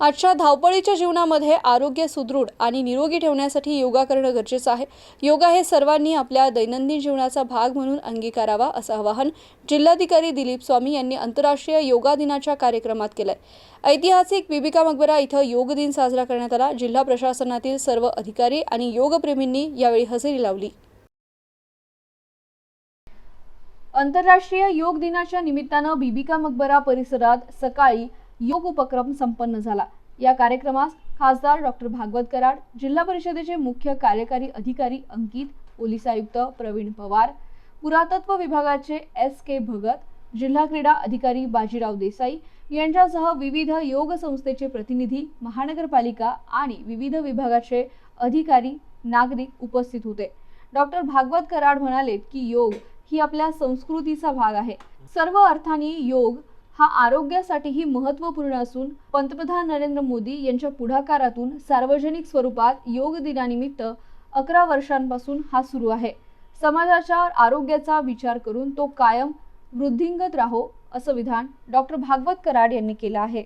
आजच्या धावपळीच्या जीवनामध्ये आरोग्य सुदृढ आणि निरोगी ठेवण्यासाठी योगा करणं गरजेचं आहे. योगा हे सर्वांनी आपल्या दैनंदिन जीवनाचा भाग म्हणून अंगीकारावा असं आवाहन जिल्हाधिकारी दिलीप स्वामी यांनी आंतरराष्ट्रीय योगा दिनाच्या कार्यक्रमात केलंय. ऐतिहासिक बिबिका मकबरा इथं योग दिन साजरा करण्यात आला. जिल्हा प्रशासनातील सर्व अधिकारी आणि योगप्रेमींनी यावेळी हजेरी लावली. आंतरराष्ट्रीय योग दिनाच्या निमित्तानं बिबिका मकबरा परिसरात सकाळी योग उपक्रम संपन्न झाला. या कार्यक्रमास खासदार डॉक्टर भागवत कराड जिल्हा परिषदेचे मुख्य कार्यकारी अधिकारी अंकित पोलीस आयुक्त प्रवीण पवार पुरातत्व विभागाचे एस के भगत जिल्हा क्रीडा अधिकारी बाजीराव देसाई यांच्यासह विविध योग संस्थेचे प्रतिनिधी महानगरपालिका आणि विविध विभागाचे अधिकारी नागरिक उपस्थित होते. डॉक्टर भागवत कराड म्हणाले की योग ही आपल्या संस्कृतीचा भाग आहे. सर्व अर्थाने योग हा आरोग्यासाठीही महत्त्वपूर्ण असून पंतप्रधान नरेंद्र मोदी यांच्या पुढाकारातून सार्वजनिक स्वरूपात योग दिनानिमित्त अकरा वर्षांपासून हा सुरू आहे. समाजाच्या आरोग्याचा विचार करून तो कायम वृद्धिंगत राहो असं विधान डॉक्टर भागवत कराड यांनी केलं आहे.